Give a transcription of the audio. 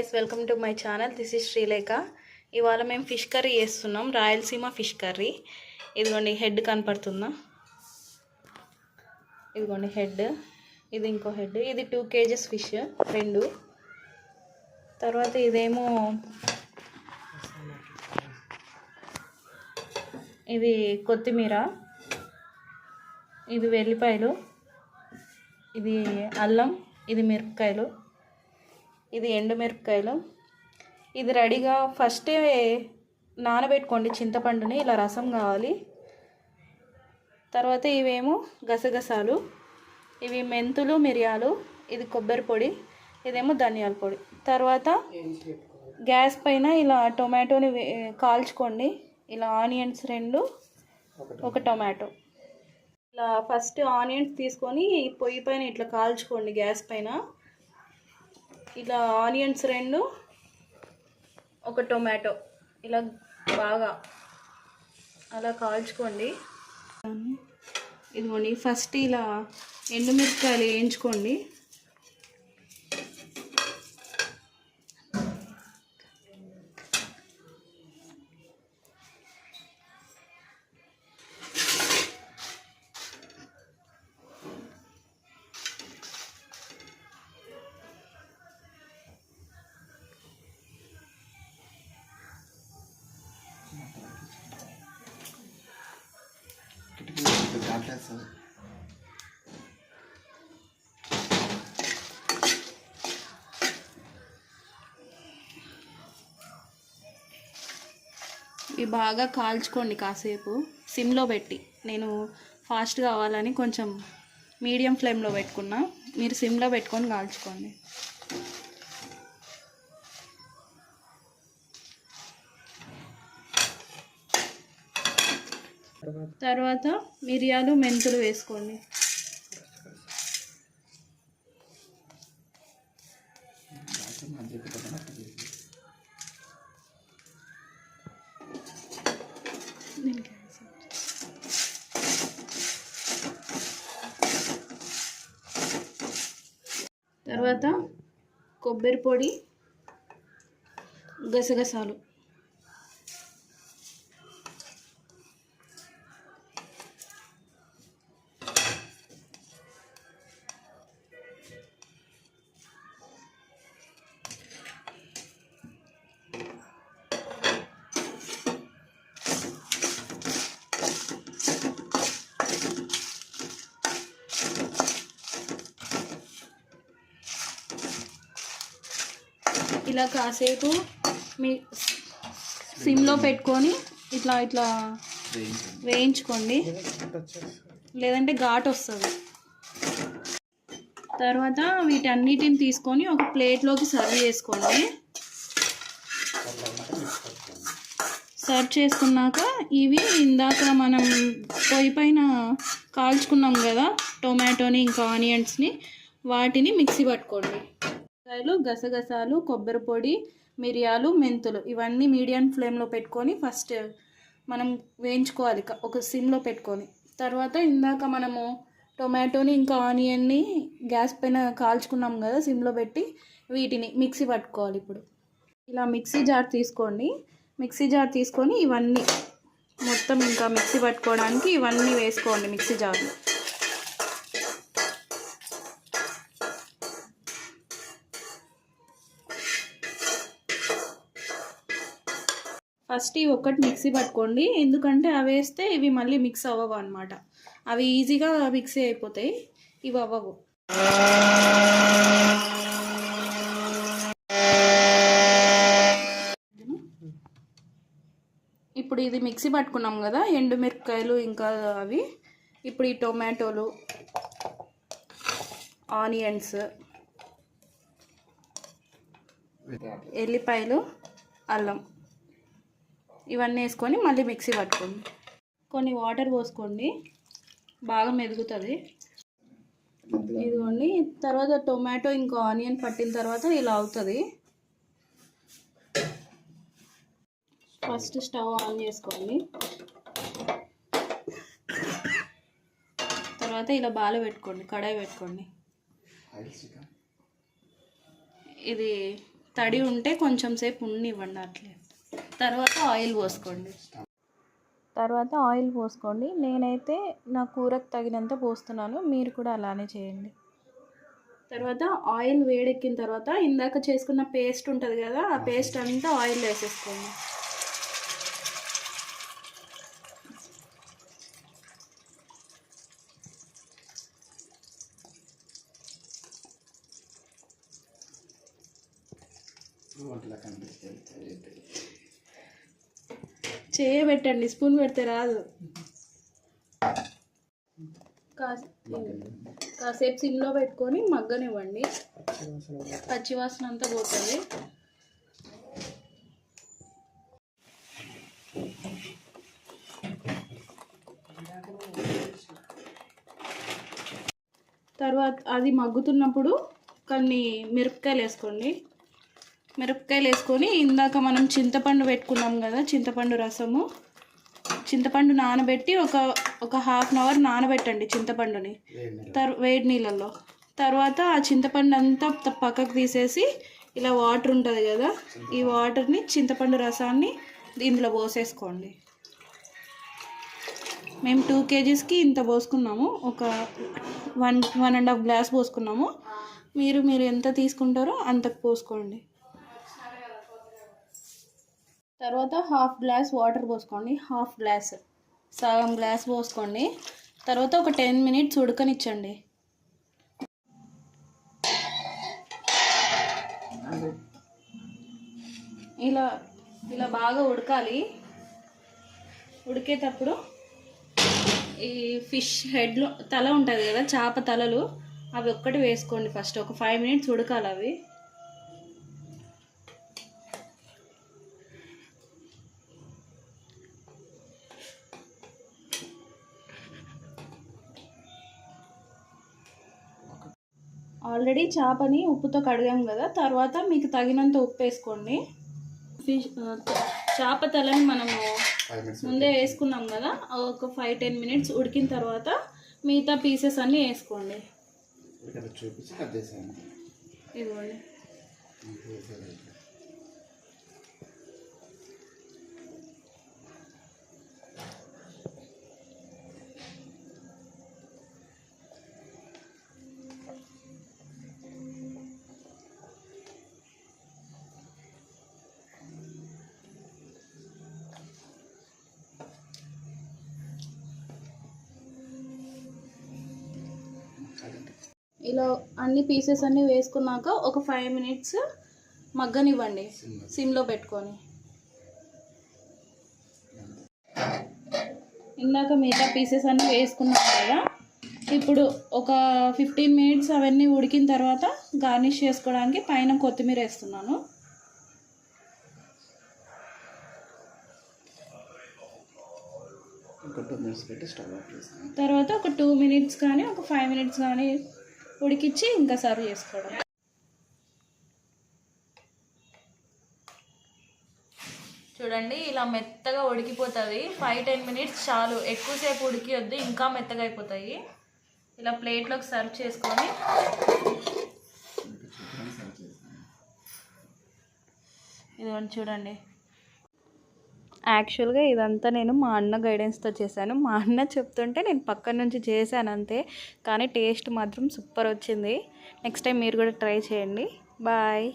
Guys welcome to my channel this is Sreelekha ఇవాళ మేము fish curry చేస్తున్నాం. Rayalaseema fish curry. ఇదిగోండి head కనపడుతుందా? ఇదిగోండి హెడ్ ఇది ఇంకో హెడ్ ఇది టూ కేజెస్ ఫిష్ రెండు. తర్వాత ఇదేమో ఇది కొత్తిమీర. ఇది వెల్లిపాయలు. ఇది అల్లం. ఇది మిరపకాయలు. ఇది ఎండుమిరపకాయలు. ఇది రెడీగా ఫస్టే నానబెట్టుకోండి చింతపండుని ఇలా రసం కావాలి. తర్వాత ఇవేమో గసగసాలు ఇవి మెంతులు మిరియాలు ఇది కొబ్బరి పొడి ఇదేమో ధనియాల పొడి. తర్వాత గ్యాస్ పైన ఇలా టొమాటోని కాల్చుకోండి. ఇలా ఆనియన్స్ రెండు ఒక టొమాటో. ఇలా ఫస్ట్ ఆనియన్స్ తీసుకొని పొయ్యి పైన ఇట్లా కాల్చుకోండి గ్యాస్ పైన. ఇలా ఆనియన్స్ రెండు ఒక టొమాటో. ఇలా బాగా అలా కాల్చుకోండి. ఇదిగోండి ఫస్ట్ ఇలా ఎండుమిరపకాయలు వేయించుకోండి. దాటేస్తుంది ఇవి బాగా కాల్చుకోండి కాసేపు. సిమ్లో పెట్టి. నేను ఫాస్ట్ కావాలని కొంచెం మీడియం ఫ్లేమ్లో పెట్టుకున్నా. మీరు సిమ్లో పెట్టుకొని కాల్చుకోండి. తర్వాత? మిరియాలు మెంతులు వేసుకోండి. తర్వాత కొబ్బరి పొడి గసగసాలు. ఇలా కాసేపు మీ సిమ్లో పెట్టుకొని ఇట్లా ఇట్లా వేయించుకోండి. లేదంటే ఘాట్ వస్తుంది. తర్వాత వీటన్నిటిని తీసుకొని ఒక ప్లేట్లోకి సర్వ్ చేసుకోండి. సర్వ్ చేసుకున్నాక ఇవి ఇందాక మనం పొయ్యి పైన కాల్చుకున్నాం కదా టొమాటోని ఇంకా ఆనియన్స్ని వాటిని మిక్సీ పట్టుకోండి. కాయలు గసగసాలు కొబ్బరి పొడి మిరియాలు మెంతులు ఇవన్నీ మీడియం ఫ్లేమ్లో పెట్టుకొని ఫస్ట్ మనం వేయించుకోవాలి ఒక సిమ్లో పెట్టుకొని. తర్వాత ఇందాక మనము టొమాటోని ఇంకా ఆనియన్ని గ్యాస్ పైన కాల్చుకున్నాం కదా సిమ్లో పెట్టి వీటిని మిక్సీ పట్టుకోవాలి ఇప్పుడు. ఇలా మిక్సీ జార్ తీసుకోండి. మిక్సీ జార్ తీసుకొని ఇవన్నీ మొత్తం ఇంకా మిక్సీ పట్టుకోవడానికి ఇవన్నీ వేసుకోండి మిక్సీ జార్లో. ఫస్ట్ ఇవి ఒక్కటి మిక్సీ పట్టుకోండి. ఎందుకంటే అవి వేస్తే ఇవి మళ్ళీ మిక్స్ అవ్వవు అనమాట అవి ఈజీగా మిక్సీ అయిపోతాయి. ఇవి అవ్వవు. ఇప్పుడు ఇది మిక్సీ పట్టుకున్నాం కదా ఎండుమిరపకాయలు ఇంకా అవి. ఇప్పుడు ఈ టొమాటోలు ఆనియన్స్ ఎల్లిపాయలు అల్లం. ఇవన్నీ వేసుకొని మళ్ళీ మిక్సీ పట్టుకోండి. కొన్ని వాటర్ పోసుకోండి. బాగా మెదుగుతుంది. ఇదిగోండి. తర్వాత టొమాటో ఇంకా ఆనియన్ పట్టిన తర్వాత ఇలా అవుతుంది. ఫస్ట్ స్టవ్ ఆన్ చేసుకోండి. తర్వాత ఇలా బాల పెట్టుకోండి. కడాయి పెట్టుకోండి. ఇది తడి ఉంటే కొంచెం సేపు ఉండివ్వండి అట్లే. తర్వాత ఆయిల్ పోసుకోండి. తర్వాత ఆయిల్ పోసుకోండి. నేనైతే నా కూరకు తగినంత పోస్తున్నాను. మీరు కూడా అలానే చేయండి. తర్వాత ఆయిల్ వేడెక్కిన తర్వాత ఇందాక చేసుకున్న పేస్ట్ ఉంటుంది కదా ఆ పేస్ట్ అంతా ఆయిల్ వేసేసుకోండి. వంటలా కనిపిస్తుంది చేయబెట్టండి స్పూన్ పెడితే రాదు. కాసే కాసేపు సిమ్లో పెట్టుకొని మగ్గనివ్వండి. పచ్చివాసన అంతా పోతుంది. తర్వాత అది మగ్గుతున్నప్పుడు కొన్ని మిరపకాయలు వేసుకోండి. మిరపకాయలు వేసుకొని ఇందాక మనం చింతపండు పెట్టుకున్నాం కదా చింతపండు రసము. చింతపండు నానబెట్టి ఒక ఒక హాఫ్ అన్ అవర్ నానబెట్టండి చింతపండుని. తర్ వేడి నీళ్ళల్లో తర్వాత ఆ చింతపండు అంతా పక్కకు తీసేసి ఇలా వాటర్ ఉంటుంది కదా ఈ వాటర్ని చింతపండు రసాన్ని ఇందులో పోసేసుకోండి. మేము టూ కేజీస్కి ఇంత పోసుకున్నాము. ఒక one one and half glass పోసుకున్నాము. మీరు మీరు ఎంత తీసుకుంటారో అంతకు పోసుకోండి. తర్వాత హాఫ్ గ్లాస్ వాటర్ పోసుకోండి. Half glass. సగం గ్లాస్ పోసుకోండి. తర్వాత ఒక టెన్ మినిట్స్ ఉడకనిచ్చండి. ఇలా ఇలా బాగా ఉడకాలి. ఉడికేటప్పుడు ఈ ఫిష్ హెడ్లో తల ఉంటుంది కదా చేప తలలు అవి ఒక్కటి వేసుకోండి ఫస్ట్. ఒక ఫైవ్ మినిట్స్ ఉడకాలి అవి. ఆల్రెడీ చేపని ఉప్పుతో కడిగాం కదా తర్వాత మీకు తగినంత ఉప్పు వేసుకోండి. ఫిష్ చేప తలని మనము ముందే వేసుకున్నాం కదా ఒక ఫైవ్ టెన్ మినిట్స్ ఉడికిన తర్వాత మిగతా పీసెస్ అన్నీ వేసుకోండి. ఇదిగోండి. ఇలా అన్ని పీసెస్ అన్నీ వేసుకున్నాక ఒక ఫైవ్ మినిట్స్ మగ్గనివ్వండి సిమ్లో పెట్టుకొని. ఇందాక మిగతా పీసెస్ అన్నీ వేసుకున్నాం కదా ఇప్పుడు ఒక ఫిఫ్టీన్ మినిట్స్ అవన్నీ ఉడికిన తర్వాత గార్నిష్ చేసుకోవడానికి పైన కొత్తిమీర వేస్తున్నాను. ఒక టూ మినిట్స్ పెట్టి స్టవ్ ఆఫ్ చేసాను తర్వాత ఒక టూ మినిట్స్ కానీ ఒక ఫైవ్ మినిట్స్ కానీ ఉడికిచ్చి ఇంకా సర్వ్ చేసుకోవడం. చూడండి ఇలా మెత్తగా ఉడికిపోతుంది. ఫైవ్ టెన్ మినిట్స్ చాలు. ఎక్కువసేపు ఉడికియొద్దు ఇంకా మెత్తగా అయిపోతాయి. ఇలా ప్లేట్లోకి సర్వ్ చేసుకొని ఇదిగోండి చూడండి. యాక్చువల్గా ఇదంతా నేను మా అన్న గైడెన్స్తో చేశాను. మా అన్న చెప్తుంటే నేను పక్కన నుంచి చేశాను అంతే. కానీ టేస్ట్ మాత్రం సూపర్ వచ్చింది. నెక్స్ట్ టైం మీరు కూడా ట్రై చేయండి. బాయ్.